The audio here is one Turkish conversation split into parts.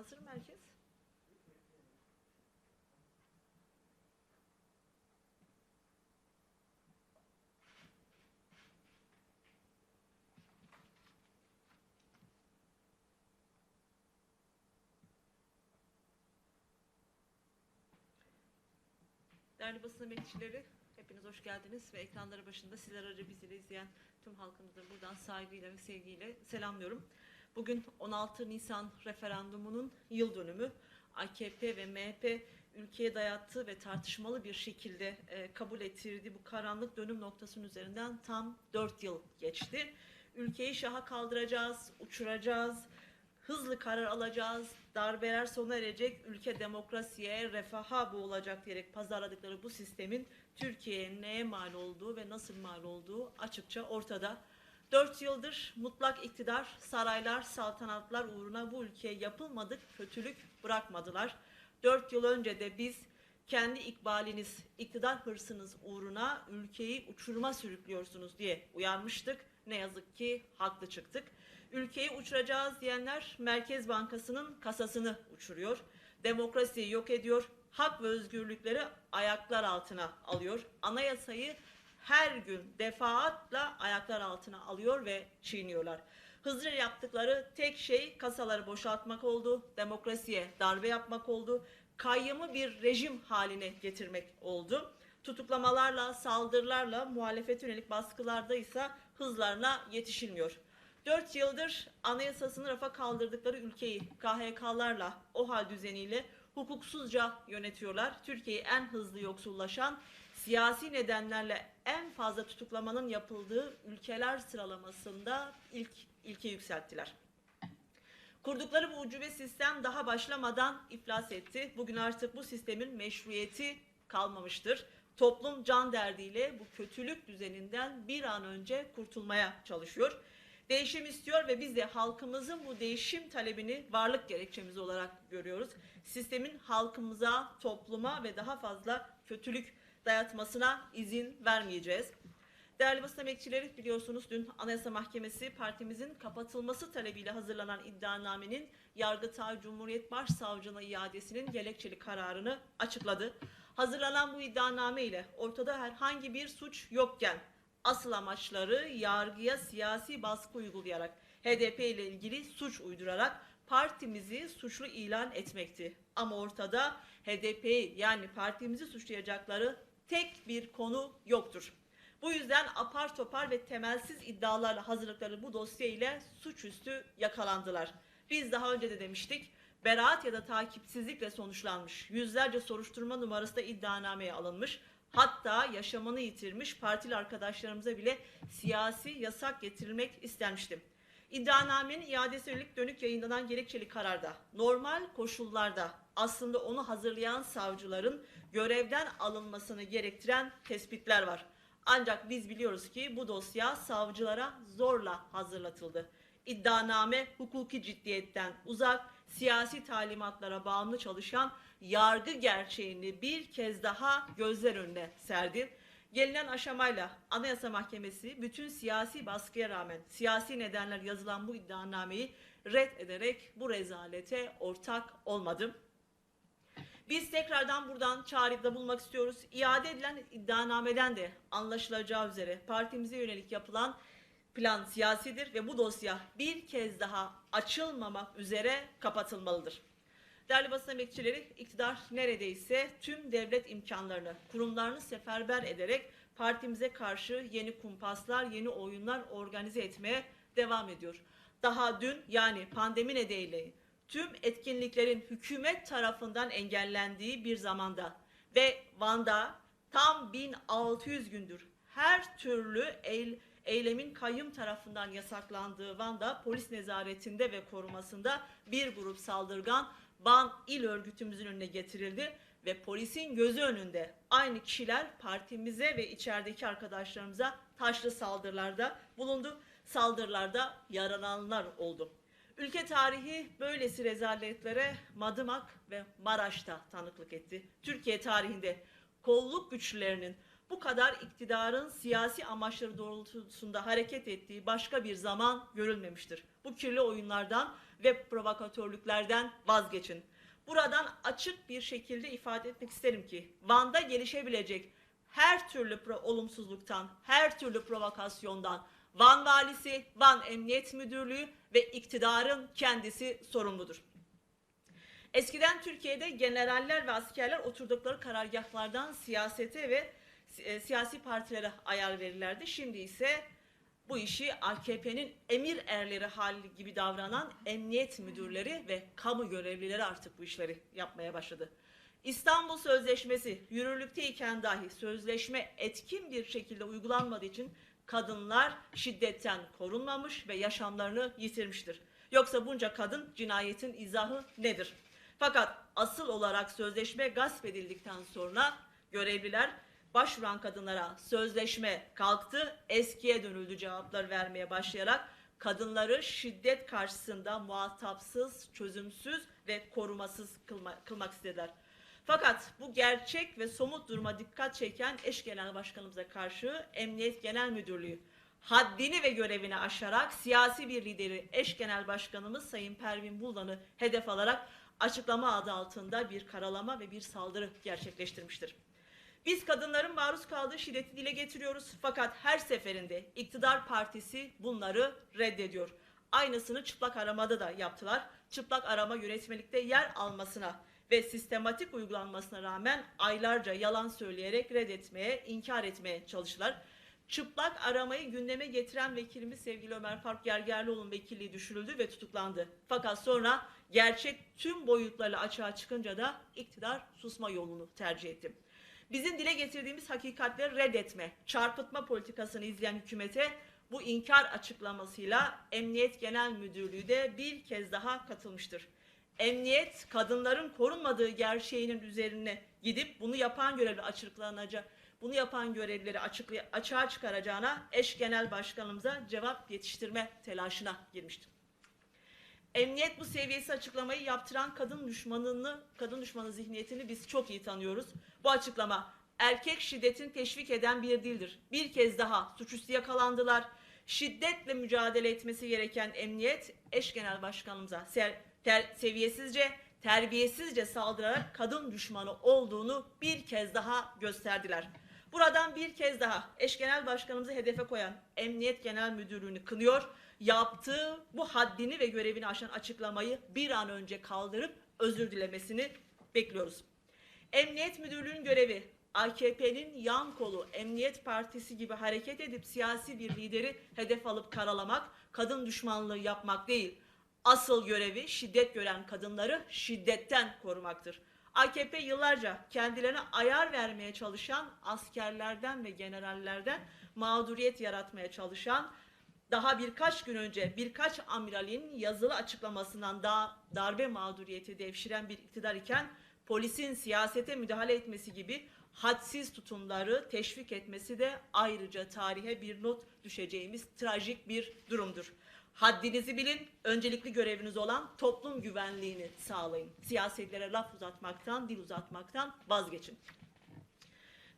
Hazır mı herkes? Değerli basın emekçileri, hepiniz hoş geldiniz ve ekranları başında sizler aracı bizleri izleyen tüm halkımızı buradan saygıyla ve sevgiyle selamlıyorum. Bugün 16 Nisan referandumunun yıl dönümü. AKP ve MHP ülkeye dayattığı ve tartışmalı bir şekilde e, kabul ettirdiği bu karanlık dönüm noktasının üzerinden tam 4 yıl geçti. Ülkeyi şaha kaldıracağız, uçuracağız, hızlı karar alacağız, darbeler sona erecek, ülke demokrasiye, refaha boğulacak diyerek pazarladıkları bu sistemin Türkiye'ye neye mal olduğu ve nasıl mal olduğu açıkça ortada. Dört yıldır mutlak iktidar, saraylar, saltanatlar uğruna bu ülkeye yapılmadık kötülük bırakmadılar. Dört yıl önce de biz kendi ikbaliniz, iktidar hırsınız uğruna ülkeyi uçuruma sürüklüyorsunuz diye uyarmıştık. Ne yazık ki haklı çıktık. Ülkeyi uçuracağız diyenler Merkez Bankası'nın kasasını uçuruyor. Demokrasiyi yok ediyor. Hak ve özgürlükleri ayaklar altına alıyor. Anayasayı her gün defaatla ayaklar altına alıyor ve çiğniyorlar. Hızlıca yaptıkları tek şey kasaları boşaltmak oldu, demokrasiye darbe yapmak oldu, kayyımı bir rejim haline getirmek oldu. Tutuklamalarla, saldırılarla, muhalefet yönelik baskılarda ise hızlarına yetişilmiyor. 4 yıldır anayasasını rafa kaldırdıkları ülkeyi KHK'larla, OHAL düzeniyle hukuksuzca yönetiyorlar. Türkiye'yi en hızlı yoksullaşan, siyasi nedenlerle en fazla tutuklamanın yapıldığı ülkeler sıralamasında ilk ilke yükselttiler. Kurdukları bu ucube sistem daha başlamadan iflas etti. Bugün artık bu sistemin meşruiyeti kalmamıştır. Toplum can derdiyle bu kötülük düzeninden bir an önce kurtulmaya çalışıyor. Değişim istiyor ve biz de halkımızın bu değişim talebini varlık gerekçemiz olarak görüyoruz. Sistemin halkımıza, topluma ve daha fazla kötülük dayatmasına izin vermeyeceğiz. Değerli basın emekçileri biliyorsunuz dün Anayasa Mahkemesi partimizin kapatılması talebiyle hazırlanan iddianamenin Yargıtay Cumhuriyet Başsavcılığına iadesinin gerekçeli kararını açıkladı. Hazırlanan bu iddianame ile ortada herhangi bir suç yokken asıl amaçları yargıya siyasi baskı uygulayarak HDP ile ilgili suç uydurarak partimizi suçlu ilan etmekti. Ama ortada HDP yani partimizi suçlayacakları tek bir konu yoktur. Bu yüzden apar topar ve temelsiz iddialarla hazırlıkları bu dosya ile suçüstü yakalandılar. Biz daha önce de demiştik, beraat ya da takipsizlikle sonuçlanmış, yüzlerce soruşturma numarası da iddianameye alınmış, hatta yaşamını yitirmiş partili arkadaşlarımıza bile siyasi yasak getirilmek istenmişti. İddianamenin iadesi yönelik dönük yayınlanan gerekçeli kararda normal koşullarda aslında onu hazırlayan savcıların görevden alınmasını gerektiren tespitler var. Ancak biz biliyoruz ki bu dosya savcılara zorla hazırlatıldı. İddianame hukuki ciddiyetten uzak, siyasi talimatlara bağımlı çalışan yargı gerçeğini bir kez daha gözler önüne serdi. Gelinen aşamayla Anayasa Mahkemesi bütün siyasi baskıya rağmen siyasi nedenler yazılan bu iddianameyi red ederek bu rezalete ortak olmadı. Biz tekrardan buradan çağrıda bulmak istiyoruz. İade edilen iddianameden de anlaşılacağı üzere partimize yönelik yapılan plan siyasidir ve bu dosya bir kez daha açılmamak üzere kapatılmalıdır. Değerli basın emekçileri, iktidar neredeyse tüm devlet imkanlarını, kurumlarını seferber ederek partimize karşı yeni kumpaslar, yeni oyunlar organize etmeye devam ediyor. Daha dün yani pandemi nedeniyle tüm etkinliklerin hükümet tarafından engellendiği bir zamanda ve Van'da tam 1600 gündür her türlü eyle- eylemin kayyum tarafından yasaklandığı Van'da polis nezaretinde ve korumasında bir grup saldırgan Van İl Örgütümüzün önüne getirildi ve polisin gözü önünde aynı kişiler partimize ve içerideki arkadaşlarımıza taşlı saldırılarda bulundu. Saldırılarda yaralananlar oldu. Ülke tarihi böylesi rezaletlere Madımak ve Maraş'ta tanıklık etti. Türkiye tarihinde kolluk güçlerinin bu kadar iktidarın siyasi amaçları doğrultusunda hareket ettiği başka bir zaman görülmemiştir. Bu kirli oyunlardan ve provokatörlüklerden vazgeçin. Buradan açık bir şekilde ifade etmek isterim ki Van'da gelişebilecek her türlü olumsuzluktan, her türlü provokasyondan Van Valisi, Van Emniyet Müdürlüğü ve iktidarın kendisi sorumludur. Eskiden Türkiye'de generaller ve askerler oturdukları karargahlardan siyasete ve e, siyasi partilere ayar verirlerdi. Şimdi ise bu işi AKP'nin emir erleri hali gibi davranan emniyet müdürleri ve kamu görevlileri artık bu işleri yapmaya başladı. İstanbul Sözleşmesi yürürlükteyken dahi sözleşme etkin bir şekilde uygulanmadığı için kadınlar şiddetten korunmamış ve yaşamlarını yitirmiştir. Yoksa bunca kadın cinayetin izahı nedir? Fakat asıl olarak sözleşme gasp edildikten sonra görevliler başvuran kadınlara sözleşme kalktı, eskiye dönüldü cevaplar vermeye başlayarak kadınları şiddet karşısında muhatapsız, çözümsüz ve korumasız kılma- kılmak istediler. Fakat bu gerçek ve somut duruma dikkat çeken eş genel başkanımıza karşı Emniyet Genel Müdürlüğü haddini ve görevini aşarak siyasi bir lideri eş genel başkanımız Sayın Pervin Buldan'ı hedef alarak açıklama adı altında bir karalama ve bir saldırı gerçekleştirmiştir. Biz kadınların maruz kaldığı şiddeti dile getiriyoruz fakat her seferinde iktidar partisi bunları reddediyor. Aynısını çıplak aramada da yaptılar. Çıplak arama yönetmelikte yer almasına ve sistematik uygulanmasına rağmen aylarca yalan söyleyerek reddetmeye, inkar etmeye çalıştılar. Çıplak aramayı gündeme getiren vekilimiz sevgili Ömer Faruk Gergerlioğlu'nun vekilliği düşürüldü ve tutuklandı. Fakat sonra gerçek tüm boyutlarıyla açığa çıkınca da iktidar susma yolunu tercih etti. Bizim dile getirdiğimiz hakikatleri reddetme, çarpıtma politikasını izleyen hükümete bu inkar açıklamasıyla Emniyet Genel Müdürlüğü de bir kez daha katılmıştır. Emniyet kadınların korunmadığı gerçeğinin üzerine gidip bunu yapan görevli açıklanacak bunu yapan görevlileri açığa çıkaracağına eş genel başkanımıza cevap yetiştirme telaşına girmiştir. Emniyet bu seviyesi açıklamayı yaptıran kadın düşmanını, kadın düşmanı zihniyetini biz çok iyi tanıyoruz. Bu açıklama erkek şiddetin teşvik eden bir dildir. Bir kez daha suçüstü yakalandılar. Şiddetle mücadele etmesi gereken emniyet eş genel başkanımıza ser, ter- seviyesizce, terbiyesizce saldırarak kadın düşmanı olduğunu bir kez daha gösterdiler. Buradan bir kez daha eş genel başkanımızı hedefe koyan Emniyet Genel Müdürlüğü'nü kınıyor. Yaptığı bu haddini ve görevini aşan açıklamayı bir an önce kaldırıp özür dilemesini bekliyoruz. Emniyet Müdürlüğü'nün görevi AKP'nin yan kolu Emniyet Partisi gibi hareket edip siyasi bir lideri hedef alıp karalamak, kadın düşmanlığı yapmak değil. Asıl görevi şiddet gören kadınları şiddetten korumaktır. AKP yıllarca kendilerine ayar vermeye çalışan askerlerden ve generallerden mağduriyet yaratmaya çalışan daha birkaç gün önce birkaç amiralin yazılı açıklamasından daha darbe mağduriyeti devşiren bir iktidar iken polisin siyasete müdahale etmesi gibi hadsiz tutumları teşvik etmesi de ayrıca tarihe bir not düşeceğimiz trajik bir durumdur. Haddinizi bilin, öncelikli göreviniz olan toplum güvenliğini sağlayın. Siyasetlere laf uzatmaktan, dil uzatmaktan vazgeçin.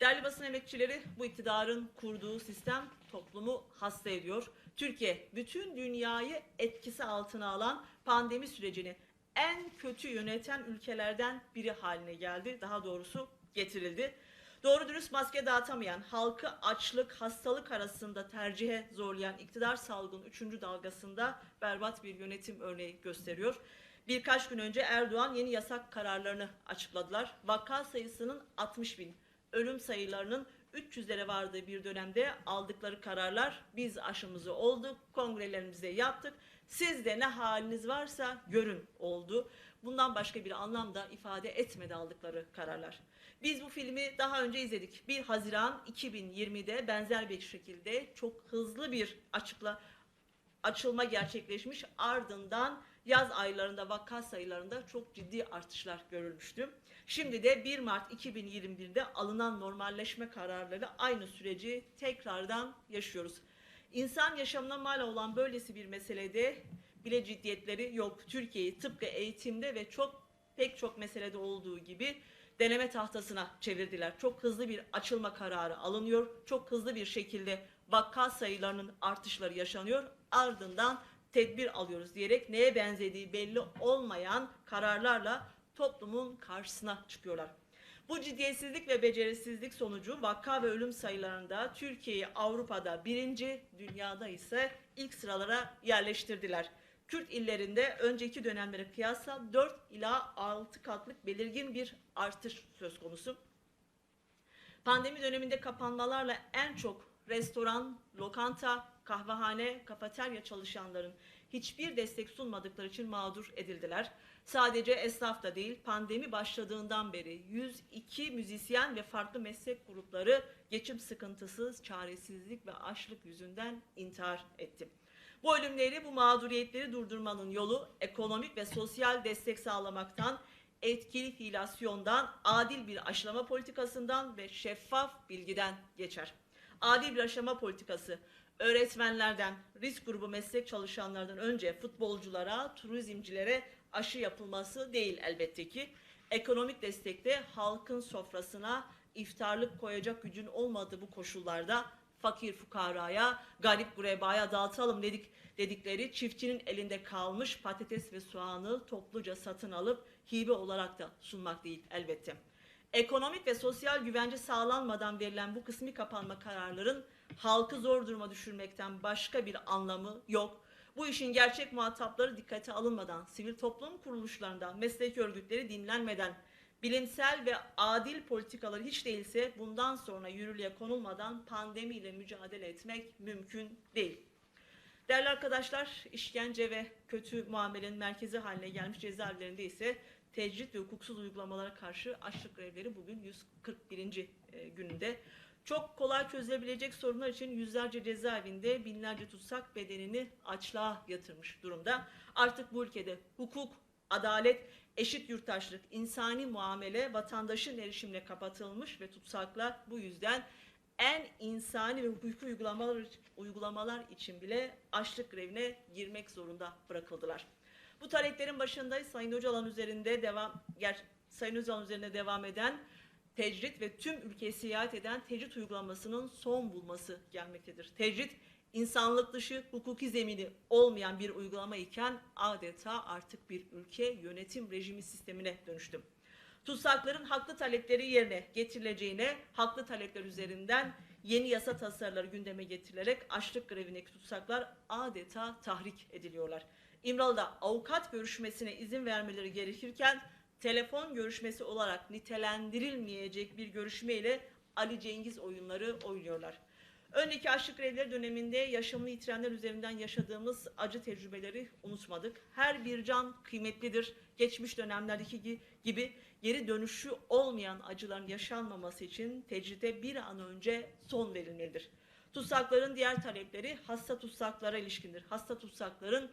Değerli basın emekçileri bu iktidarın kurduğu sistem toplumu hasta ediyor. Türkiye bütün dünyayı etkisi altına alan pandemi sürecini en kötü yöneten ülkelerden biri haline geldi. Daha doğrusu getirildi. Doğru dürüst maske dağıtamayan, halkı açlık, hastalık arasında tercihe zorlayan iktidar salgının 3. dalgasında berbat bir yönetim örneği gösteriyor. Birkaç gün önce Erdoğan yeni yasak kararlarını açıkladılar. Vaka sayısının 60 bin, ölüm sayılarının 300'lere vardığı bir dönemde aldıkları kararlar biz aşımızı olduk, kongrelerimizi yaptık. Siz de ne haliniz varsa görün oldu. Bundan başka bir anlam da ifade etmedi aldıkları kararlar. Biz bu filmi daha önce izledik. 1 Haziran 2020'de benzer bir şekilde çok hızlı bir açıkla açılma gerçekleşmiş. Ardından yaz aylarında vaka sayılarında çok ciddi artışlar görülmüştü. Şimdi de 1 Mart 2021'de alınan normalleşme kararları aynı süreci tekrardan yaşıyoruz. İnsan yaşamına mal olan böylesi bir meselede bile ciddiyetleri yok. Türkiye'yi tıpkı eğitimde ve çok pek çok meselede olduğu gibi deneme tahtasına çevirdiler. Çok hızlı bir açılma kararı alınıyor. Çok hızlı bir şekilde vaka sayılarının artışları yaşanıyor. Ardından tedbir alıyoruz diyerek neye benzediği belli olmayan kararlarla toplumun karşısına çıkıyorlar. Bu ciddiyetsizlik ve becerisizlik sonucu vaka ve ölüm sayılarında Türkiye'yi Avrupa'da birinci, dünyada ise ilk sıralara yerleştirdiler. Kürt illerinde önceki dönemlere kıyasla 4 ila 6 katlık belirgin bir artış söz konusu. Pandemi döneminde kapanmalarla en çok restoran, lokanta, kahvehane, kafeterya çalışanların hiçbir destek sunmadıkları için mağdur edildiler. Sadece esnaf da değil, pandemi başladığından beri 102 müzisyen ve farklı meslek grupları geçim sıkıntısı, çaresizlik ve açlık yüzünden intihar etti. Bu ölümleri, bu mağduriyetleri durdurmanın yolu ekonomik ve sosyal destek sağlamaktan, etkili filasyondan, adil bir aşılama politikasından ve şeffaf bilgiden geçer. Adil bir aşılama politikası öğretmenlerden, risk grubu meslek çalışanlardan önce futbolculara, turizmcilere aşı yapılması değil elbette ki. Ekonomik destekte halkın sofrasına iftarlık koyacak gücün olmadığı bu koşullarda fakir fukaraya, garip gurebaya dağıtalım dedik dedikleri çiftçinin elinde kalmış patates ve soğanı topluca satın alıp hibe olarak da sunmak değil elbette. Ekonomik ve sosyal güvence sağlanmadan verilen bu kısmi kapanma kararların halkı zor duruma düşürmekten başka bir anlamı yok. Bu işin gerçek muhatapları dikkate alınmadan, sivil toplum kuruluşlarından, meslek örgütleri dinlenmeden, bilimsel ve adil politikaları hiç değilse bundan sonra yürürlüğe konulmadan pandemiyle mücadele etmek mümkün değil. Değerli arkadaşlar, işkence ve kötü muamelenin merkezi haline gelmiş cezaevlerinde ise tecrit ve hukuksuz uygulamalara karşı açlık grevleri bugün 141. e, gününde. Çok kolay çözülebilecek sorunlar için yüzlerce cezaevinde binlerce tutsak bedenini açlığa yatırmış durumda. Artık bu ülkede hukuk, adalet, eşit yurttaşlık, insani muamele vatandaşın erişimine kapatılmış ve tutsaklar bu yüzden en insani ve hukuki uygulamalar, uygulamalar için bile açlık grevine girmek zorunda bırakıldılar. Bu taleplerin başında Sayın Öcalan üzerinde devam ger, Sayın Öcalan üzerinde devam eden tecrit ve tüm ülkeye seyahat eden tecrit uygulamasının son bulması gelmektedir. Tecrit insanlık dışı hukuki zemini olmayan bir uygulama iken adeta artık bir ülke yönetim rejimi sistemine dönüştü. Tutsakların haklı talepleri yerine getirileceğine haklı talepler üzerinden yeni yasa tasarıları gündeme getirilerek açlık grevindeki tutsaklar adeta tahrik ediliyorlar. İmralı'da avukat görüşmesine izin vermeleri gerekirken telefon görüşmesi olarak nitelendirilmeyecek bir görüşmeyle Ali Cengiz oyunları oynuyorlar. Önceki açlık grevleri döneminde yaşamını yitirenler üzerinden yaşadığımız acı tecrübeleri unutmadık. Her bir can kıymetlidir. Geçmiş dönemlerdeki gibi geri dönüşü olmayan acıların yaşanmaması için tecride bir an önce son verilmelidir. Tutsakların diğer talepleri hasta tutsaklara ilişkindir. Hasta tutsakların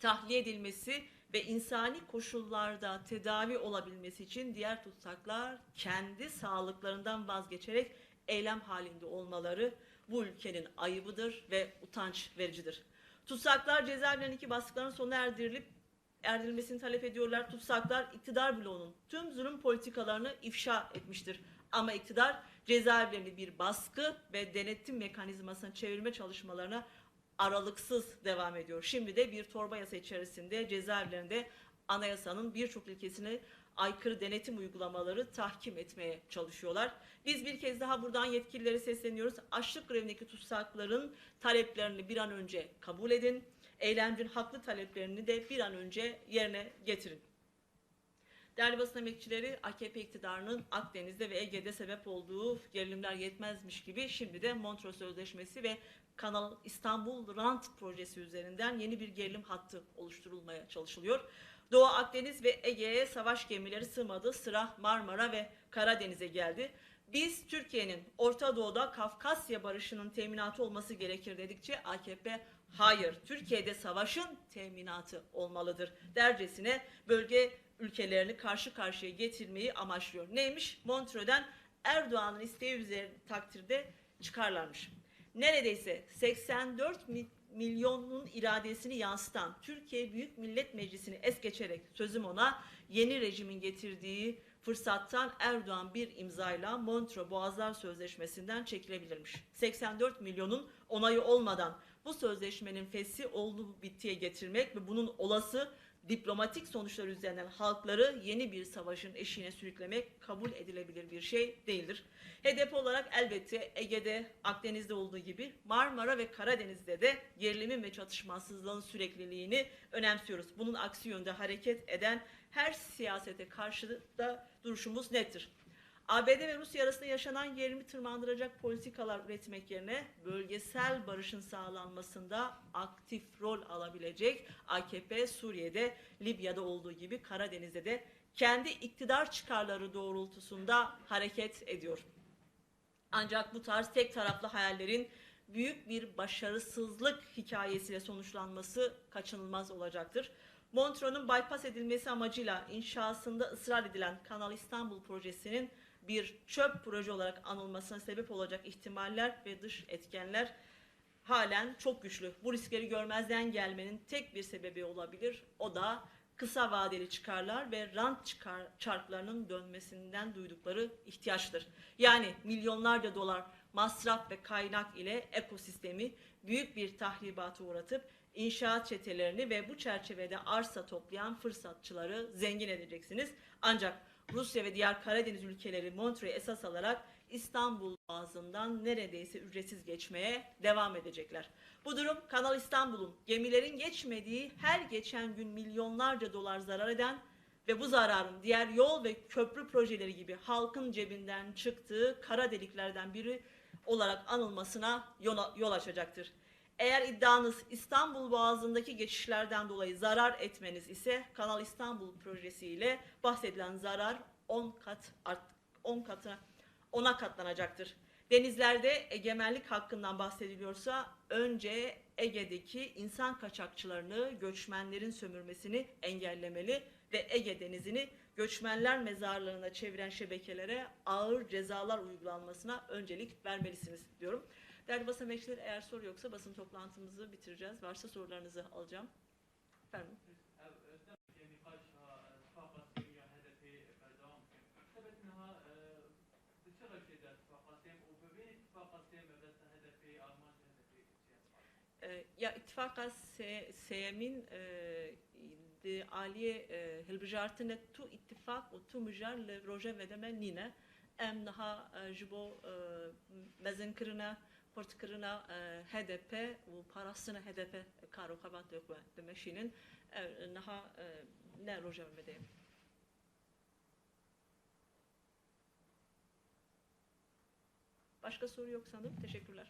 tahliye edilmesi ve insani koşullarda tedavi olabilmesi için diğer tutsaklar kendi sağlıklarından vazgeçerek eylem halinde olmaları bu ülkenin ayıbıdır ve utanç vericidir. Tutsaklar cezaevlerindeki baskıların sona erdirilip erdirilmesini talep ediyorlar. Tutsaklar iktidar bloğunun tüm zulüm politikalarını ifşa etmiştir. Ama iktidar cezaevlerini bir baskı ve denetim mekanizmasına çevirme çalışmalarına aralıksız devam ediyor. Şimdi de bir torba yasa içerisinde cezaevlerinde anayasanın birçok ilkesini aykırı denetim uygulamaları tahkim etmeye çalışıyorlar. Biz bir kez daha buradan yetkililere sesleniyoruz. Açlık grevindeki tutsakların taleplerini bir an önce kabul edin. Eylemcinin haklı taleplerini de bir an önce yerine getirin. Değerli basın emekçileri AKP iktidarının Akdeniz'de ve Ege'de sebep olduğu gerilimler yetmezmiş gibi şimdi de Montreux Sözleşmesi ve Kanal İstanbul Rant projesi üzerinden yeni bir gerilim hattı oluşturulmaya çalışılıyor. Doğu Akdeniz ve Ege'ye savaş gemileri sığmadı. Sıra Marmara ve Karadeniz'e geldi. Biz Türkiye'nin Orta Doğu'da Kafkasya barışının teminatı olması gerekir dedikçe AKP hayır Türkiye'de savaşın teminatı olmalıdır dercesine bölge ülkelerini karşı karşıya getirmeyi amaçlıyor. Neymiş? Montreux'den Erdoğan'ın isteği üzerine takdirde çıkarlarmış. Neredeyse 84 milyonun iradesini yansıtan Türkiye Büyük Millet Meclisi'ni es geçerek sözüm ona yeni rejimin getirdiği fırsattan Erdoğan bir imzayla Montreux Boğazlar Sözleşmesi'nden çekilebilirmiş. 84 milyonun onayı olmadan bu sözleşmenin fesli olduğu bittiye getirmek ve bunun olası diplomatik sonuçlar üzerinden halkları yeni bir savaşın eşiğine sürüklemek kabul edilebilir bir şey değildir. HDP olarak elbette Ege'de, Akdeniz'de olduğu gibi Marmara ve Karadeniz'de de gerilimin ve çatışmasızlığın sürekliliğini önemsiyoruz. Bunun aksi yönde hareket eden her siyasete karşı da duruşumuz nettir. ABD ve Rusya arasında yaşanan gerilimi tırmandıracak politikalar üretmek yerine bölgesel barışın sağlanmasında aktif rol alabilecek AKP Suriye'de, Libya'da olduğu gibi Karadeniz'de de kendi iktidar çıkarları doğrultusunda hareket ediyor. Ancak bu tarz tek taraflı hayallerin büyük bir başarısızlık hikayesiyle sonuçlanması kaçınılmaz olacaktır. Montreux'un bypass edilmesi amacıyla inşasında ısrar edilen Kanal İstanbul projesinin bir çöp proje olarak anılmasına sebep olacak ihtimaller ve dış etkenler halen çok güçlü. Bu riskleri görmezden gelmenin tek bir sebebi olabilir. O da kısa vadeli çıkarlar ve rant çıkar, çarklarının dönmesinden duydukları ihtiyaçtır. Yani milyonlarca dolar masraf ve kaynak ile ekosistemi büyük bir tahribata uğratıp inşaat çetelerini ve bu çerçevede arsa toplayan fırsatçıları zengin edeceksiniz. Ancak Rusya ve diğer Karadeniz ülkeleri Montreux'u esas alarak İstanbul Boğazı'ndan neredeyse ücretsiz geçmeye devam edecekler. Bu durum Kanal İstanbul'un gemilerin geçmediği her geçen gün milyonlarca dolar zarar eden ve bu zararın diğer yol ve köprü projeleri gibi halkın cebinden çıktığı kara deliklerden biri olarak anılmasına yol, açacaktır. Eğer iddianız İstanbul Boğazı'ndaki geçişlerden dolayı zarar etmeniz ise Kanal İstanbul projesiyle bahsedilen zarar 10 kat art 10 katına 10'a katlanacaktır. Denizlerde egemenlik hakkından bahsediliyorsa önce Ege'deki insan kaçakçılarını, göçmenlerin sömürmesini engellemeli ve Ege Denizi'ni göçmenler mezarlarına çeviren şebekelere ağır cezalar uygulanmasına öncelik vermelisiniz diyorum. Değerli basın emekçileri eğer soru yoksa basın toplantımızı bitireceğiz. Varsa sorularınızı alacağım. Efendim. Ee, ya ittifaka semin de aliye e, hilbijartine tu ittifak u tu mijar li roje vedeme nine em naha e, ji bo e, mezinkirina portkirine e, HDP u parasına HDP karo kabant yok ve demeşinin e, naha e, ne roje vedeyim. Başka soru yok sanırım. Teşekkürler.